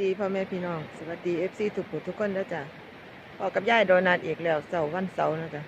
สดีพ่อแม่พี่น้อง สวัสดีเอฟซีทุกผู้ทุกคนนะจ๊ะพอกับย่ายโดนัทอีกแล้วเสาร์วันเสาร์นะจ๊ะ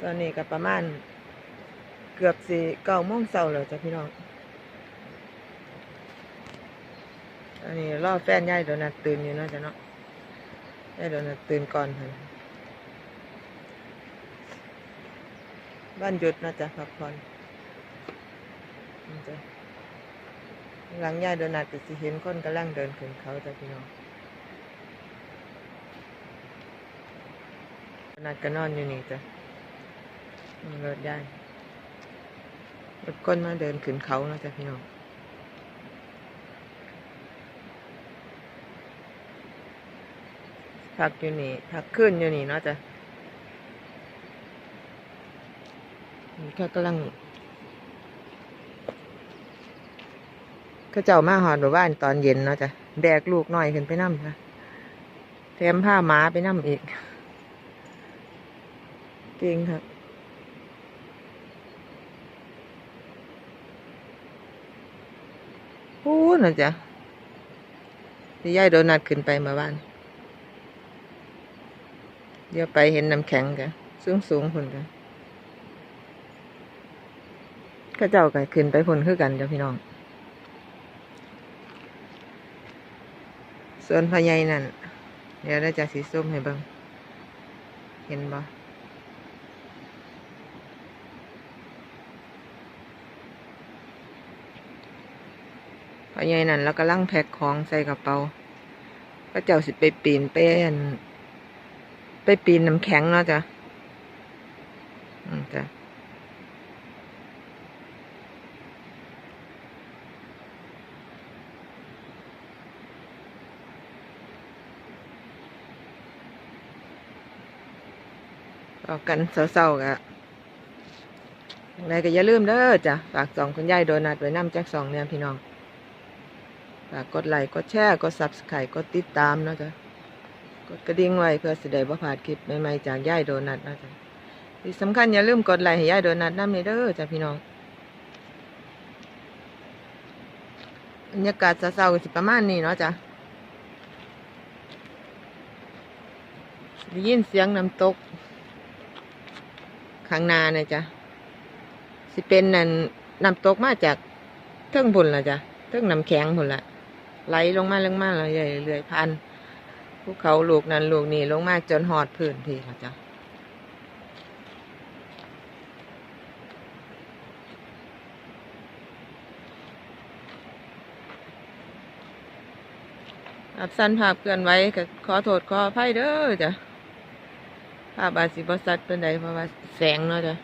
ตอนนี้ก็ประมาณ เกือบสี่เก้าโมงเสาร์แล้วจ้ะพี่น้องอันนี้รอแฟนย่ายโดนัทตื่นอยู่นะจ๊ะเนาะย่ายโดนัทตื่นก่อนเพิ่นบ้านหยุดนะจ๊ะพักผ่อนจ้ะ หลังย่ายโดนัทก็สิเห็นคนกำลังเดินขึ้นเขาจ้ะพี่น้องโดนัทก็นอนอยู่นี่จ้ะรถย่ายรถคนมาเดินขึ้นเขาเนาะจ้ะพี่น้องพักอยู่นี่พักขึ้นอยู่นี่เนาะจ้ะนี่ก็กำลัง ก็เจ้ามาหอดหมู่บ้านตอนเย็นเนาะจ้ะแบกลูกน้อยขึ้นไปนั่มนะแถมผ้าหม้าไปนั่มอีกเก่งครับพูดนะจ๊ะที่ย่ายโดนัทขึ้นไปมาบ้าน เดี๋ยวไปเห็นน้ำแข็งกันสูงสูงๆพุ่นกันก็เจ้าก็ขึ้นไปพุ่นคือกันจ้ะพี่น้อง ส่วนพะไยนั่น เดี๋ยวเราจะสีส้มให้เบิ่งเห็นบ่พะไยนั่นแล้วก็ลังแพ็คของใส่กระเป๋าก็เจ้าสิไปปีนเป็นไปปีนน้ำแข็งเนาะจ้ะอืมจ้ะ อกกันเศร้าๆกะอะไรก็อย่าลืมเด้อจ้ะฝากสองคุณยายโดนัทไว้น้ำแจ็คสองเนี่ยพี่น้องฝากกดไลค์กดแชร์กดซับสไครต์กดติดตามเนาะจ้ะกดกระดิ่งไว้เพื่อสด้บ่พลาดคลิปใหม่ๆจากยายโดนัทเนาะจ้ะที่สำคัญอย่าลืมกดไลค์ให้ยายโดนัทน้ำเด้อจ้ะพี่น้องบรรยากาศเศร้าๆสิประมาณนี้เนาะจ้ะได้ยินเสียงน้ำตก ข้างหน้านะจ๊ะสิเป็นนั่นน้ำตกมาจากเทิงบุญละจ้ะเทิงน้ำแข็งบุญละไหลลงมาลงมาเรื่อยๆเรื่อยพันภูเขาลูกนั้นลูกนี้ลงมาจนหอดพื้นทีละจ้ะอับสั้นภาพเกินไว้ก็ขอโทษขออภัยเด้อจ้ะาพอาสิบสัดเป็นใดเพราะว่าแสงเนาะจ้ะ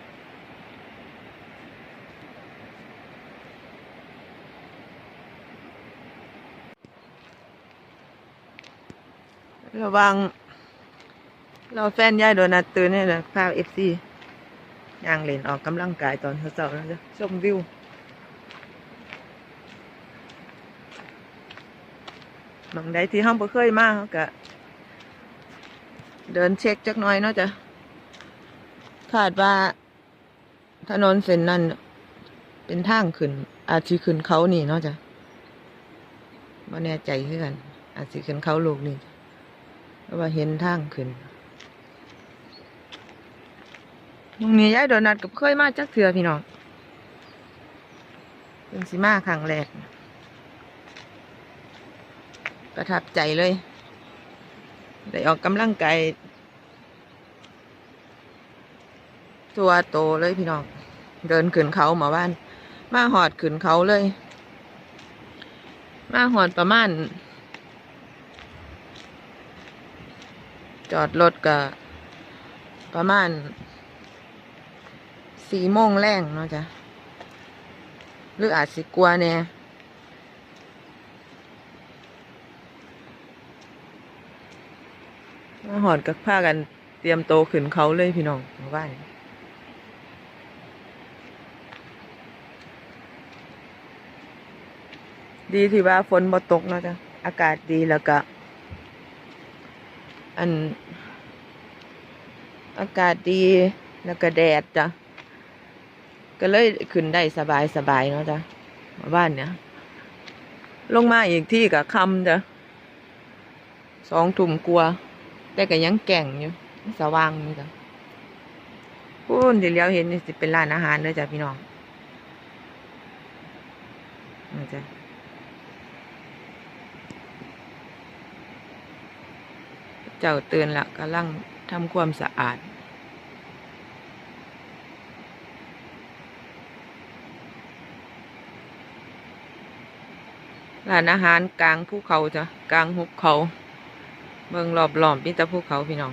ระวัง เราแฟนย่ายโดนัทตื่นนี่แหละภาพเอฟซีย่างเล่นออกกำลังกายตอนเช้าๆนะจ๊ะชมวิว บางใดที่ห้องบ่เคยมาเขาก็ เดินเช็คจักน่อยเนาะจ้ะคาดว่า ถนนเส้นนั้นเป็นทางขึ้น อาจสิขึ้นเขานี่เนาะจ้ะบ่แน่ใจคือกัน อาจสิขึ้นเขาลูกนี่เพราะว่าเห็นทางขึ้นตรงนี้ยายโดนัทกับเคยมาจักเถื่อพี่น้องเป็นสิมาครั้งแรก ประทับใจเลย ได้ออกกำลังกาย ตัวโตเลยพี่น้อง เดินขึ้นเขาหมาบ้าน มาหอดขึ้นเขาเลย มาหอดประมาณ จอดรถก็ประมาณสี่โมงแรงเนาะจ้ะหรืออาจสิกลัวแน่มาหอดกับผ้ากันเตรียมโตขึ้นเขาเลยพี่น้องหมาบ้าน ดีที่ว่าฝนบ่ตกเนาะจ้ะอากาศดีแล้วก็ อัน อากาศดีแล้วก็แดดจ้ะก็เลยขึ้นได้สบายสบายเนาะจ้ะมาบ้านเนี่ยลงมาอีกที่กับคำจ้ะสองทุ่มกลัว แต่ก็ยังแก่งอยู่สว่างนี่จ้ะพูนที่เลี้ยวเห็นนี่สิเป็นร้านอาหารเลยจ้ะพี่น้องนี่จ้ะ เจ้าเตือนละกำลังทำความสะอาด ร้านอาหารกลางภูเขาจ้ะกลางหุบเขา เมืองรอบหลอมมีแต่ภูเขาพี่น้อง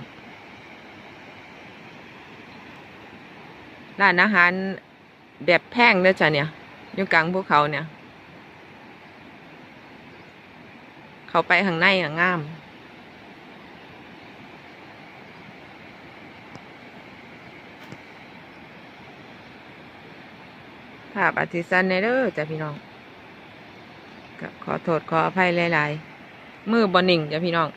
ร้านอาหารแบบแพงเด้อจ้ะเนี่ยอยู่กลางภูเขาเนี่ย เขาไปข้างในอะงาม ภาพอาทิสันในเด้อจ้ะพี่น้องก็ขอโทษขออภัยหลายๆ มือบอนิ่งจ้ะพี่น้อง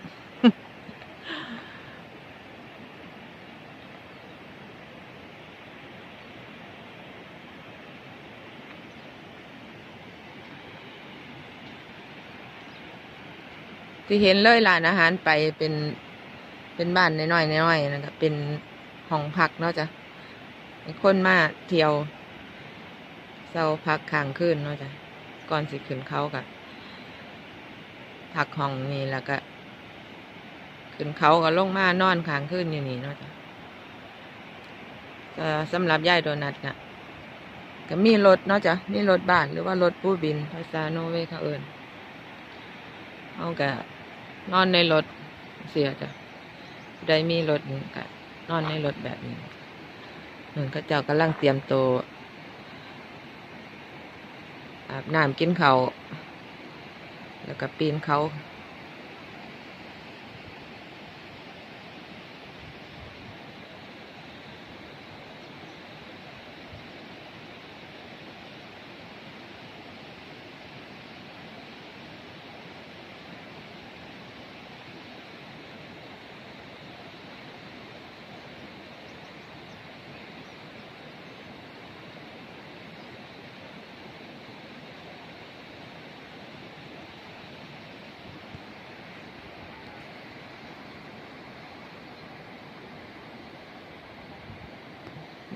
ที่เห็นเลยร้านอาหารไปเป็นเป็นบ้านน้อยๆน้อยๆนะครับเป็นห้องพักเนาะจ้ะให้คนมาเที่ยว เศร้าพักค้างคืนเนาะจ้ะก่อนสิขึ้นเขากับพักห้องนี่แล้วก็ ขึ้นเขาก็ลงมานอนค้างคืนอยู่นี่เนาะจ้ะสำหรับยายโดนัทนะก็มีรถเนาะจ้ะมีรถบ้านหรือว่ารถปู้บินภาษาโนเวย์เขาเอิญเอาก็นอนในรถเสียจ้ะได้มีรถนี่ก็นอนในรถแบบนี้หนึ่งก็เจ้ากำลังเตรียมตัว อาบน้ำกินเขาวแล้วก็ปีนเขา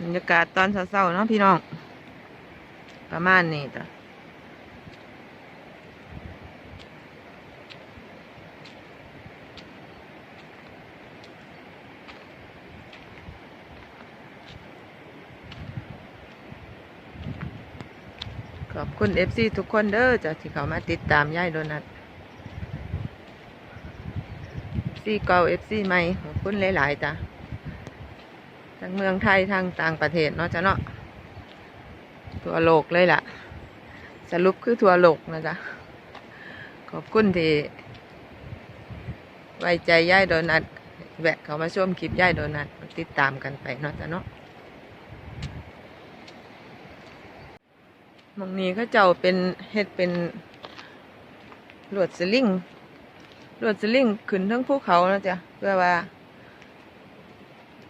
บรรยากาศตอนเช้าๆเนาะพี่น้อง ประมาณนี้จ้ะขอบคุณเอฟซีทุกคนเด้อจ้ะที่เขามาติดตามย่ายโดนัทซีเก่าเอฟซีใหม่ขอบคุณหลาย ๆ จ้ะ ทั้งเมืองไทยทั้งต่างประเทศเนาะจ้ะเนาะทั่วโลกเลยล่ะ สรุปคือทั่วโลกนะจ๊ะขอบคุณที่ไว้ใจย่ายโดนัทแวะเขามาชมคลิปย่ายโดนัทติดตามกันไปเนาะจ้ะเนาะมองนี้เขาเจ้าเป็นเฮ็ดเป็นลวดสลิงลวดสลิงขึ้นทั้งภูเขาเนาะจ้ะเพื่อว่า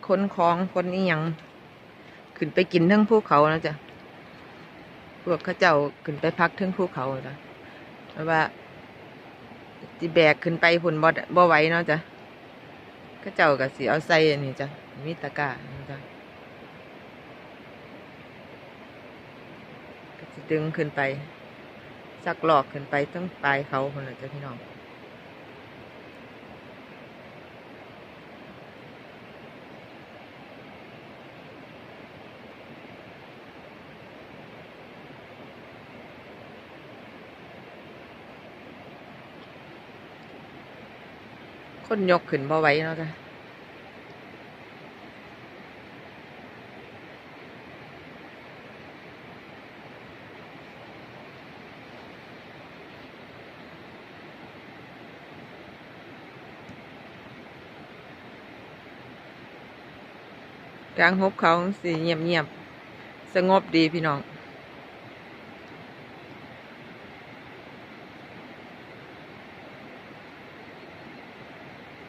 คนของคนนี้ยังขึ้นไปกินทั้งภูเขานะจ๊ะพวกเข้าเจ้าขึ้นไปพักทั้งภูเขาจ้ะเพราะว่าจีแบกขึ้นไปผุนบ่ดบ่ไหวเนาะจ้ะเข้าเจ้าก็สิเอาใส่นนี้จ้ะมีตะกร้าจ้ะก็สิดึงขึ้นไปสักหลอกขึ้นไปตั้งปลายเขาคนละจ้ะพี่น้อง คนยกขึ้นบ่ไหวเนาะจ้ะกลางหบเขาสีเงียบเงียบๆสงบดีพี่น้อง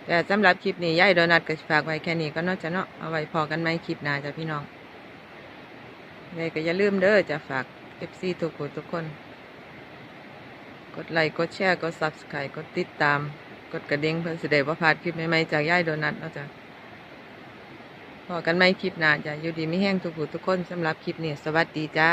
แต่สำหรับคลิปนี้ย่ายโดนัทก็ฝากไว้แค่นี้ก็นาะจะเนาะเอาไว้พอกันไหมคลิปหน้าจ้ะพี่น้องเลยก็อย่าลืมเด้อจะฝากเอฟซีทุกคนทุกคน กดไลค์กดแชร์กด Subscribe กดติดตาม กดกระดิ่งเพื่อสิได้บ่พลาดคลิปใหม่ๆจากย่ายโดนัทเนาะจ้ะพอกันไหมคลิปหน้าจ้ะอยู่ดีไม่แห้งทุกผู้ทุกคนสำหรับคลิปนี้สวัสดีจ้า